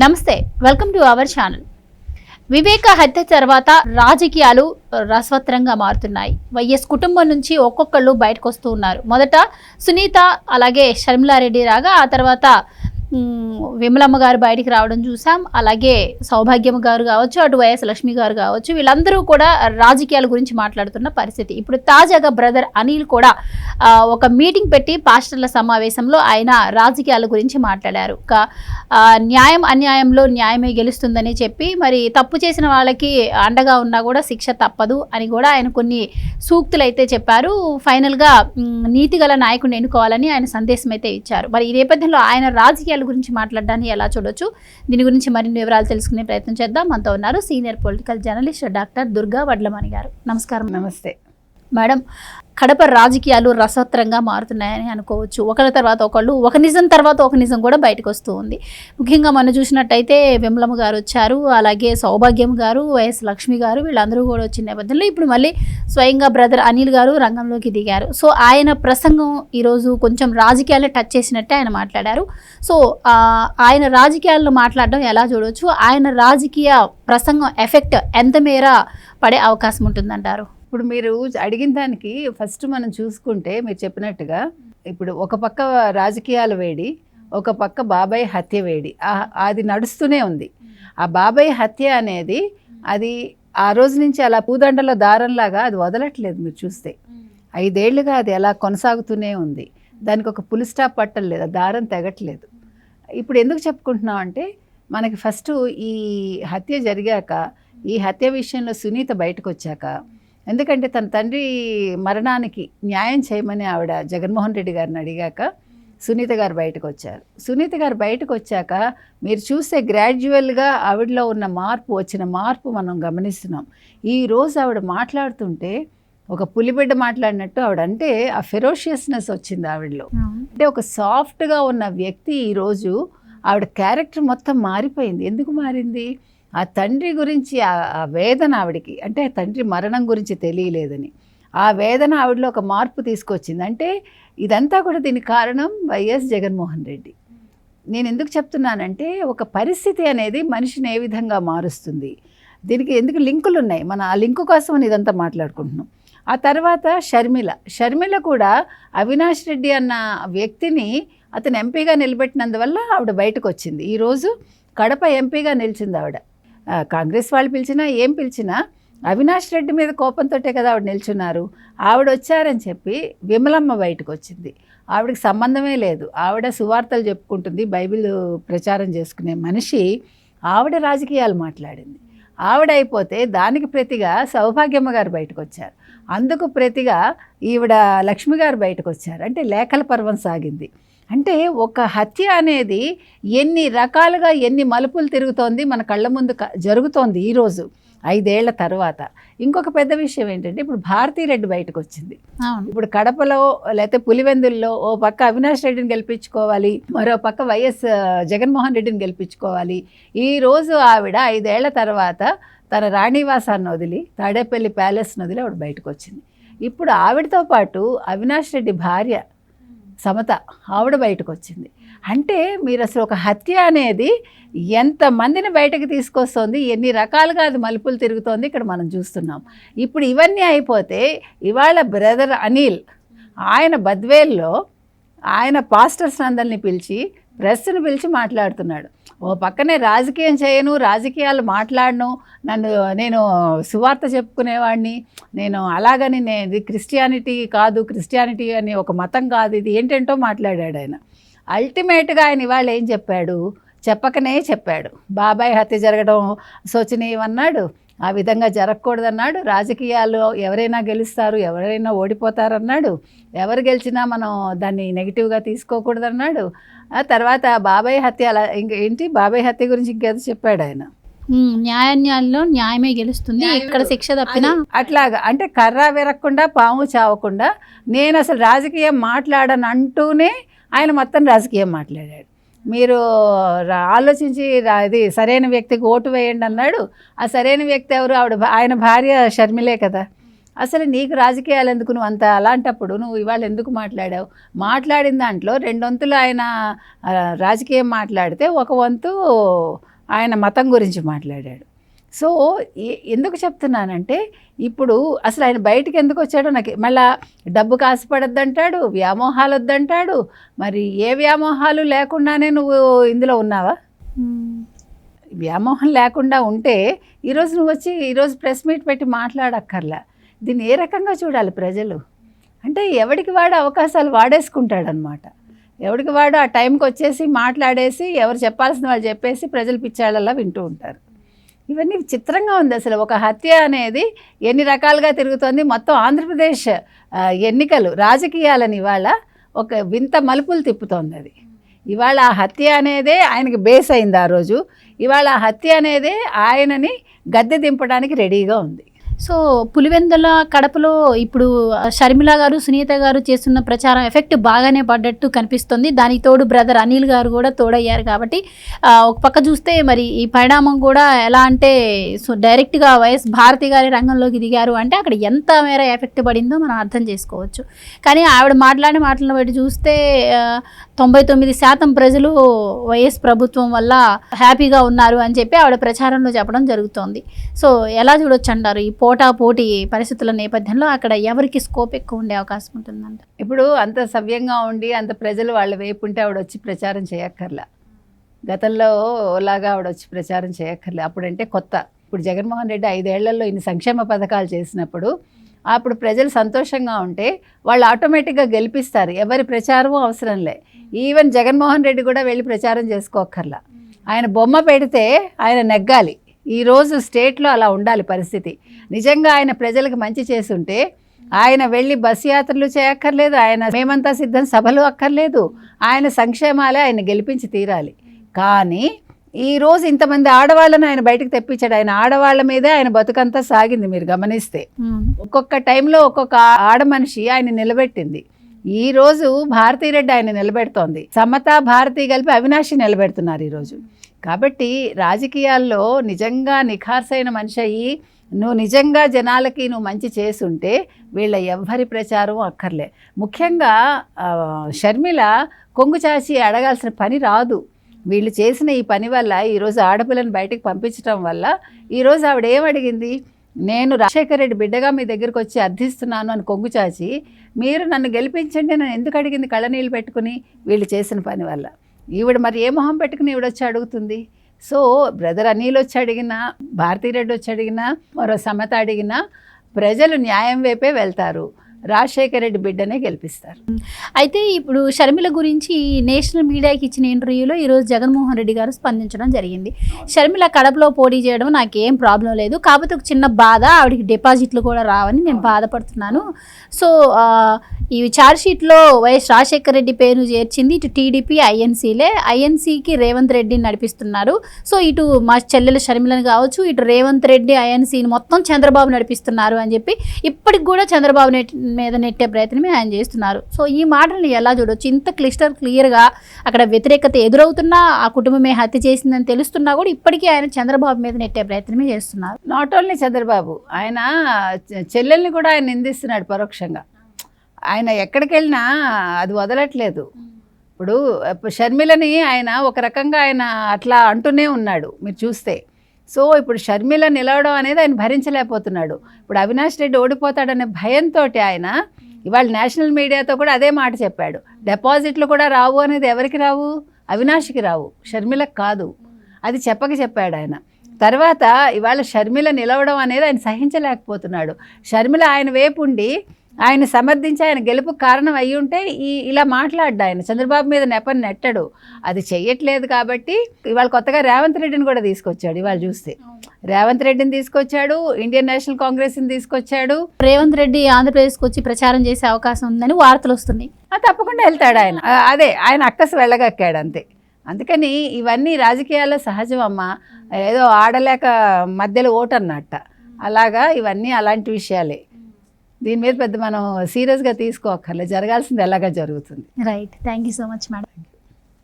నమస్తే welcome to our channel Viveka హత్య తర్వాత రాజకీయాలు రసవత్రంగా మారుతున్నాయి. వైఎస్ కుటుంబం నుంచి ఒక్కొక్కళ్ళు బయటకు వస్తూ ఉన్నారు. మొదట సునీత అలాగే షర్మిలారెడ్డి రాగా ఆ తర్వాత విమలమ్మ గారు బయటికి రావడం చూసాం. అలాగే సౌభాగ్యం గారు కావచ్చు అటు వైఎస్ లక్ష్మి గారు కావచ్చు వీళ్ళందరూ కూడా రాజకీయాల గురించి మాట్లాడుతున్న పరిస్థితి. ఇప్పుడు తాజాగా బ్రదర్ అనిల్ కూడా ఒక మీటింగ్ పెట్టి పాస్టర్ల సమావేశంలో ఆయన రాజకీయాల గురించి మాట్లాడారు. న్యాయం అన్యాయంలో న్యాయమే గెలుస్తుందని చెప్పి మరి తప్పు చేసిన వాళ్ళకి అండగా ఉన్నా కూడా శిక్ష తప్పదు అని కూడా ఆయన కొన్ని సూక్తులు అయితే చెప్పారు. ఫైనల్గా నీతిగల నాయకుడిని ఎన్నుకోవాలని ఆయన సందేశం అయితే ఇచ్చారు. మరి ఈ నేపథ్యంలో ఆయన రాజకీయాల గురించి మాట్లాడడాన్ని ఎలా చూడొచ్చు? దీని గురించి మరిన్ని వివరాలు తెలుసుకునే ప్రయత్నం చేద్దాం. మనతో ఉన్నారు senior political journalist doctor Durga Vadlamani garu. నమస్కారం. నమస్తే. మేడం కడప రాజకీయాలు రసవత్రంగా మారుతున్నాయని అనుకోవచ్చు. ఒకరి తర్వాత ఒకళ్ళు ఒక నిజం తర్వాత ఒక నిజం కూడా బయటకు వస్తూ ఉంది. ముఖ్యంగా మనం చూసినట్టయితే విమలమ్మ గారు వచ్చారు అలాగే సౌభాగ్యం గారు వైఎస్ లక్ష్మి గారు వీళ్ళందరూ కూడా వచ్చిన నేపథ్యంలో ఇప్పుడు మళ్ళీ స్వయంగా బ్రదర్ అనిల్ గారు రంగంలోకి దిగారు. సో ఆయన ప్రసంగం ఈరోజు కొంచెం రాజకీయాలను టచ్ చేసినట్టే ఆయన మాట్లాడారు. సో ఆయన రాజకీయాలను మాట్లాడడం ఎలా చూడవచ్చు ఆయన రాజకీయ ప్రసంగం ఎఫెక్ట్ ఎంత మేర పడే అవకాశం ఉంటుందంటారు? ఇప్పుడు మీరు అడిగిన దానికి ఫస్ట్ మనం చూసుకుంటే మీరు చెప్పినట్టుగా ఇప్పుడు ఒక పక్క రాజకీయాల వేడి ఒక పక్క బాబాయ్ హత్య వేడి. అది నడుస్తూనే ఉంది. ఆ బాబాయ్ హత్య అనేది అది ఆ రోజు నుంచి అలా పూదండలో దారంలాగా అది వదలట్లేదు మీరు చూస్తే. ఐదేళ్ళుగా అది అలా కొనసాగుతూనే ఉంది. దానికి ఒక పులి స్టాప్ పట్టలేదు ఆ దారం తెగట్లేదు. ఇప్పుడు ఎందుకు చెప్పుకుంటున్నాం అంటే మనకి ఫస్ట్ ఈ హత్య జరిగాక ఈ హత్య విషయంలో సునీత బయటకు వచ్చాక ఎందుకంటే తన తండ్రి మరణానికి న్యాయం చేయమని ఆవిడ జగన్మోహన్ రెడ్డి గారిని అడిగాక సునీత గారు బయటకు వచ్చారు. సునీత గారు బయటకు వచ్చాక మీరు చూస్తే గ్రాడ్యువల్గా ఆవిడలో ఉన్న మార్పు వచ్చిన మార్పు మనం గమనిస్తున్నాం. ఈ రోజు ఆవిడ మాట్లాడుతుంటే ఒక పులిబిడ్డ మాట్లాడినట్టు ఆవిడ అంటే ఆ ఫెరోషియస్నెస్ వచ్చింది ఆవిడలో. అంటే ఒక సాఫ్ట్గా ఉన్న వ్యక్తి ఈరోజు ఆవిడ క్యారెక్టర్ మొత్తం మారిపోయింది. ఎందుకు మారింది? ఆ తండ్రి గురించి ఆ- వేదన ఆవిడికి అంటే ఆ తండ్రి మరణం గురించి తెలియలేదని. ఆ వేదన ఆవిడలో ఒక మార్పు తీసుకొచ్చింది. అంటే ఇదంతా కూడా దీనికి కారణం వైఎస్ జగన్మోహన్ రెడ్డి. నేను ఎందుకు చెప్తున్నానంటే ఒక పరిస్థితి అనేది మనిషిని ఏ విధంగా మారుస్తుంది? దీనికి ఎందుకు లింకులు ఉన్నాయి? మన ఆ లింకు కోసం ఇదంతా మాట్లాడుకుంటున్నాం. ఆ తర్వాత షర్మిల. షర్మిల కూడా అవినాష్ రెడ్డి అన్న వ్యక్తిని అతను ఎంపీగా నిలబెట్టినందువల్ల ఆవిడ బయటకు వచ్చింది ఈరోజు కడప ఎంపీగా నిలిచింది ఆవిడ. కాంగ్రెస్ వాళ్ళు పిలిచినా ఏం పిలిచినా అవినాష్ రెడ్డి మీద కోపంతోటే కదా ఆవిడ నిల్చున్నారు. ఆవిడ వచ్చారని చెప్పి విమలమ్మ బయటకు వచ్చింది. ఆవిడకి సంబంధమే లేదు. ఆవిడ సువార్తలు చెప్పుకుంటుంది బైబిల్ ప్రచారం చేసుకునే మనిషి ఆవిడ రాజకీయాలు మాట్లాడింది. ఆవిడ అయిపోతే దానికి ప్రతిగా సౌభాగ్యమ్మ గారు బయటకు వచ్చారు. అందుకు ప్రతిగా ఈవిడ లక్ష్మి గారు బయటకు వచ్చారు. అంటే లేఖల పర్వం సాగింది. అంటే ఒక హత్య అనేది ఎన్ని రకాలుగా ఎన్ని మలుపులు తిరుగుతోంది మన కళ్ళ ముందు జరుగుతోంది ఈరోజు ఐదేళ్ళ తర్వాత. ఇంకొక పెద్ద విషయం ఏంటంటే ఇప్పుడు భారతీ రెడ్డి బయటకు వచ్చింది ఇప్పుడు కడపలో లేకపోతే పులివెందుల్లో ఓ పక్క అవినాష్ రెడ్డిని గెలిపించుకోవాలి మరో పక్క వైఎస్ జగన్మోహన్ రెడ్డిని గెలిపించుకోవాలి. ఈ రోజు ఆవిడ ఐదేళ్ళ తర్వాత తన రాణివాసాన్ని వదిలి తాడేపల్లి ప్యాలెస్ని వదిలి ఆవిడ బయటకు వచ్చింది ఇప్పుడు ఆవిడతో పాటు అవినాష్ రెడ్డి భార్య సమత ఆవిడ బయటకు వచ్చింది అంటే మీరు అసలు ఒక హత్య అనేది ఎంతమందిని బయటకు తీసుకొస్తుంది ఎన్ని రకాలుగా అది మలుపులు తిరుగుతోంది ఇక్కడ మనం చూస్తున్నాం. ఇప్పుడు ఇవన్నీ అయిపోతే ఇవాళ బ్రదర్ అనిల్ ఆయన బద్వేల్లో ఆయన పాస్టర్స్ అందరిని పిలిచి ప్రెస్ని పిలిచి మాట్లాడుతున్నాడు. ఓ పక్కనే రాజకీయం చేయను రాజకీయాలు మాట్లాడను నన్ను నేను సువార్త చెప్పుకునేవాడిని నేను అలాగని నేను ఇది క్రిస్టియానిటీ కాదు క్రిస్టియానిటీ అని ఒక మతం కాదు ఇది ఏంటంటో మాట్లాడాడు ఆయన. అల్టిమేట్గా ఆయన ఇవాళ ఏం చెప్పాడు? చెప్పకనే చెప్పాడు. బాబాయ్ హత్య జరగడం శోచనీయం అన్నాడు. ఆ విధంగా జరగకూడదన్నాడు. రాజకీయాల్లో ఎవరైనా గెలుస్తారు ఎవరైనా ఓడిపోతారన్నాడు. ఎవరు గెలిచినా మనం దాన్ని నెగిటివ్గా తీసుకోకూడదన్నాడు. ఆ తర్వాత బాబాయ్ హత్య అలా ఇంక ఏంటి? బాబాయ్ హత్య గురించి ఇంకేదో చెప్పాడు ఆయన. ఉమ్, న్యాయాన్యాయంలో న్యాయమే గెలుస్తుంది. ఇక్కడ శిక్ష తప్పినా అట్లాగా అంటే కర్ర విరక్కుండా పాము చావకుండా నేను అసలు రాజకీయం మాట్లాడను అంటూనే ఆయన మొత్తం రాజకీయం మాట్లాడాడు. మీరు ఆలోచించి అది ఇది సరైన వ్యక్తికి ఓటు వేయండి అన్నాడు. ఆ సరైన వ్యక్తి ఎవరు? ఆవిడ ఆయన భార్య షర్మిలే కదా. అసలు నీకు రాజకీయాలు ఎందుకు? నువ్వు అంత అలాంటప్పుడు నువ్వు ఇవాళ ఎందుకు మాట్లాడావు? మాట్లాడిన దాంట్లో రెండొంతులు ఆయన రాజకీయం మాట్లాడితే ఒక వంతు ఆయన మతం గురించి మాట్లాడాడు. సో ఎందుకు చెప్తున్నానంటే ఇప్పుడు అసలు ఆయన బయటికి ఎందుకు వచ్చాడో నాకు మళ్ళా డబ్బు కాసుపడద్దంటాడు వ్యామోహాలు వద్దంటాడు మరి ఏ వ్యామోహాలు లేకుండానే నువ్వు ఇందులో ఉన్నావా? వ్యామోహం లేకుండా ఉంటే ఈరోజు నువ్వు వచ్చి ఈరోజు ప్రెస్ మీట్ పెట్టి మాట్లాడక్కర్లా. దీన్ని ఏ రకంగా చూడాలి ప్రజలు? అంటే ఎవడికి వాడు అవకాశాలు వాడేసుకుంటాడనమాట. ఎవడికి వాడు ఆ టైంకి వచ్చేసి మాట్లాడేసి ఎవరు చెప్పాల్సిన వాళ్ళు చెప్పేసి ప్రజలు పిచ్చాళ్ళలా వింటూ ఉంటారు. ఇవన్నీ చిత్రంగా ఉంది అసలు. ఒక హత్య అనేది ఎన్ని రకాలుగా తిరుగుతోంది. మొత్తం ఆంధ్రప్రదేశ్ ఎన్నికలు రాజకీయాలని ఇవాళ ఒక వింత మలుపులు తిప్పుతోంది అది. ఇవాళ ఆ హత్య అనేదే ఆయనకి బేస్ అయింది ఆ రోజు. ఇవాళ ఆ హత్య అనేదే ఆయనని గద్దె దింపడానికి రెడీగా ఉంది. సో పులివెందుల కడపలో ఇప్పుడు షర్మిల గారు సునీత గారు చేస్తున్న ప్రచారం ఎఫెక్ట్ బాగానే పడ్డట్టు కనిపిస్తుంది. దానికి తోడు బ్రదర్ అనిల్ గారు కూడా తోడయ్యారు కాబట్టి ఒక పక్క చూస్తే మరి ఈ పరిణామం కూడా ఎలా అంటే సో డైరెక్ట్గా వైఎస్ భారతి గారి రంగంలోకి దిగారు అంటే అక్కడ ఎంత మేర ఎఫెక్ట్ పడిందో మనం అర్థం చేసుకోవచ్చు. కానీ ఆవిడ మాట్లాడిన మాటలను బట్టి చూస్తే తొంభై తొమ్మిది శాతం ప్రజలు వైఎస్ ప్రభుత్వం వల్ల హ్యాపీగా ఉన్నారు అని చెప్పి ఆవిడ ప్రచారంలో చెప్పడం జరుగుతోంది. సో ఎలా చూడొచ్చు అంటారు ఈ పోటా పోటీ పరిస్థితుల నేపథ్యంలో అక్కడ ఎవరికి స్కోప్ ఎక్కువ ఉండే అవకాశం ఉంటుందంట? ఇప్పుడు అంత సవ్యంగా ఉండి అంత ప్రజలు వాళ్ళ వైపు ఉంటే ఆవిడ వచ్చి ప్రచారం చేయక్కర్లా. గతంలో లాగా ఆవిడ వచ్చి ప్రచారం చేయక్కర్లే. అప్పుడంటే కొత్త. ఇప్పుడు జగన్మోహన్ రెడ్డి ఐదేళ్ళలో ఇన్ని సంక్షేమ పథకాలు చేసినప్పుడు అప్పుడు ప్రజలు సంతోషంగా ఉంటే వాళ్ళు ఆటోమేటిక్గా గెలిపిస్తారు. ఎవరి ప్రచారము అవసరం లే. ఈవెన్ జగన్మోహన్ రెడ్డి కూడా వెళ్ళి ప్రచారం చేసుకోక్కర్లా. ఆయన బొమ్మ పెడితే ఆయన నెగ్గాలి. ఈరోజు స్టేట్లో అలా ఉండాలి పరిస్థితి. నిజంగా ఆయన ప్రజలకు మంచి చేసుంటే ఆయన వెళ్ళి బస్ యాత్రలు చేయక్కర్లేదు ఆయన మేమంతా సిద్ధం సభలు అక్కర్లేదు ఆయన సంక్షేమాలే ఆయన గెలిపించి తీరాలి. కానీ ఈ రోజు ఇంతమంది ఆడవాళ్ళని ఆయన బయటకు తెప్పించాడు. ఆయన ఆడవాళ్ళ మీదే ఆయన బతుకంతా సాగింది మీరు గమనిస్తే. ఒక్కొక్క టైంలో ఒక్కొక్క ఆడ మనిషి ఆయన నిలబెట్టింది. ఈ రోజు భారతీరెడ్డి ఆయన నిలబెడుతోంది. సమత భారతి కలిపి అవినాషి నిలబెడుతున్నారు ఈరోజు కాబట్టి రాజకీయాల్లో నిజంగా నిఖార్సైన మనిషి అయ్యి నువ్వు నిజంగా జనాలకి నువ్వు మంచి చేసుంటే వీళ్ళ ఎవ్వరి ప్రచారం అక్కర్లే. ముఖ్యంగా షర్మిల కొంగు చాచి అడగాల్సిన పని రాదు. వీళ్ళు చేసిన ఈ పని వల్ల ఈరోజు ఆడపిల్లని బయటకు పంపించడం వల్ల ఈరోజు ఆవిడ ఏమడిగింది అడిగింది? నేను రాజశేఖర రెడ్డి బిడ్డగా మీ దగ్గరకు వచ్చి అర్థిస్తున్నాను అని కొంగు చాచి మీరు నన్ను గెలిపించండి నన్ను ఎందుకు అడిగింది కళ్ళనీళ్ళు పెట్టుకుని వీళ్ళు చేసిన పని వల్ల? ఈవిడ మరి ఏ మొహం పెట్టుకుని ఈవిడ వచ్చి అడుగుతుంది? సో బ్రదర్ అనిల్ వచ్చి అడిగినా భారతీరెడ్డి వచ్చి అడిగినా మరో సమత అడిగినా ప్రజలు న్యాయం వైపే వెళ్తారు. రాజశేఖర రెడ్డి బిడ్డనే గెలిపిస్తారు. అయితే ఇప్పుడు షర్మిల గురించి నేషనల్ మీడియాకి ఇచ్చిన ఇంటర్వ్యూలో ఈరోజు జగన్మోహన్ రెడ్డి గారు స్పందించడం జరిగింది. షర్మిల కడపలో పోటీ చేయడం నాకేం ప్రాబ్లం లేదు. కాకపోతే ఒక చిన్న బాధ ఆవిడకి డిపాజిట్లు కూడా రావని నేను బాధపడుతున్నాను. సో ఈ ఛార్జ్ షీట్లో వైఎస్ రాజశేఖర రెడ్డి పేరు చేర్చింది ఇటు టీడీపీ ఐఎన్సీలే. ఐఎన్సీకి రేవంత్ రెడ్డిని నడిపిస్తున్నారు. సో ఇటు మా చెల్లెల షర్మిలను కావచ్చు ఇటు రేవంత్ రెడ్డి ఐఎన్సీని మొత్తం చంద్రబాబు నడిపిస్తున్నారు అని చెప్పి ఇప్పటికి కూడా చంద్రబాబు నెట్ మీద నెట్టే ప్రయత్నమే ఆయన చేస్తున్నారు. సో ఈ మాటల్ని ఎలా చూడొచ్చు? ఇంత క్లిస్టర్ క్లియర్గా అక్కడ వ్యతిరేకత ఎదురవుతున్నా ఆ కుటుంబమే హత్య చేసిందని తెలుస్తున్నా కూడా ఇప్పటికీ ఆయన చంద్రబాబు మీద నెట్టే ప్రయత్నమే చేస్తున్నారు. నాట్ ఓన్లీ చంద్రబాబు ఆయన చె- చెల్లెల్ని కూడా ఆయన నిందిస్తున్నాడు పరోక్షంగా. ఆయన ఎక్కడికి వెళ్ళినా అది వదలట్లేదు. ఇప్పుడు ఇప్పుడు షర్మిలని ఆయన ఒక రకంగా ఆయన అట్లా అంటూనే ఉన్నాడు మీరు చూస్తే. సో ఇప్పుడు షర్మిల నిలవడం అనేది ఆయన భరించలేకపోతున్నాడు. ఇప్పుడు అవినాష్ రెడ్డి ఓడిపోతాడనే భయంతో ఆయన ఇవాళ నేషనల్ మీడియాతో కూడా అదే మాట చెప్పాడు. డిపాజిట్లు కూడా రావు అనేది ఎవరికి రావు? అవినాష్కి రావు. షర్మిలకు కాదు. అది చెప్పక చెప్పాడు ఆయన. తర్వాత ఇవాళ షర్మిల నిలవడం అనేది ఆయన సహించలేకపోతున్నాడు. షర్మిల ఆయన వైపు ఉండి ఆయన సమర్థించి ఆయన గెలుపు కారణం అయ్యి ఉంటే ఈ ఇలా మాట్లాడ్డా ఆయన. చంద్రబాబు మీద నెపని నెట్టడు. అది చెయ్యట్లేదు కాబట్టి ఇవాళ కొత్తగా రేవంత్ రెడ్డిని కూడా తీసుకొచ్చాడు ఇవాళ చూస్తే. రేవంత్ రెడ్డిని తీసుకొచ్చాడు ఇండియన్ నేషనల్ కాంగ్రెస్ని తీసుకొచ్చాడు. రేవంత్ రెడ్డి ఆంధ్రప్రదేశ్కి వచ్చి ప్రచారం చేసే అవకాశం ఉందని వార్తలు వస్తున్నాయి. తప్పకుండా వెళ్తాడు ఆయన. అదే ఆయన అక్కసు వెళ్ళగక్కాడు అంతే. అందుకని ఇవన్నీ రాజకీయాల్లో సహజం అమ్మ. ఏదో ఆడలేక మధ్యలో ఓటు అన్నట్ట అలాగా ఇవన్నీ అలాంటి విషయాలే. దీని మీద పెద్ద మనం సీరియస్గా తీసుకోక్కర్లే. జరగాల్సింది ఎలాగా జరుగుతుంది. Right thank you so much madam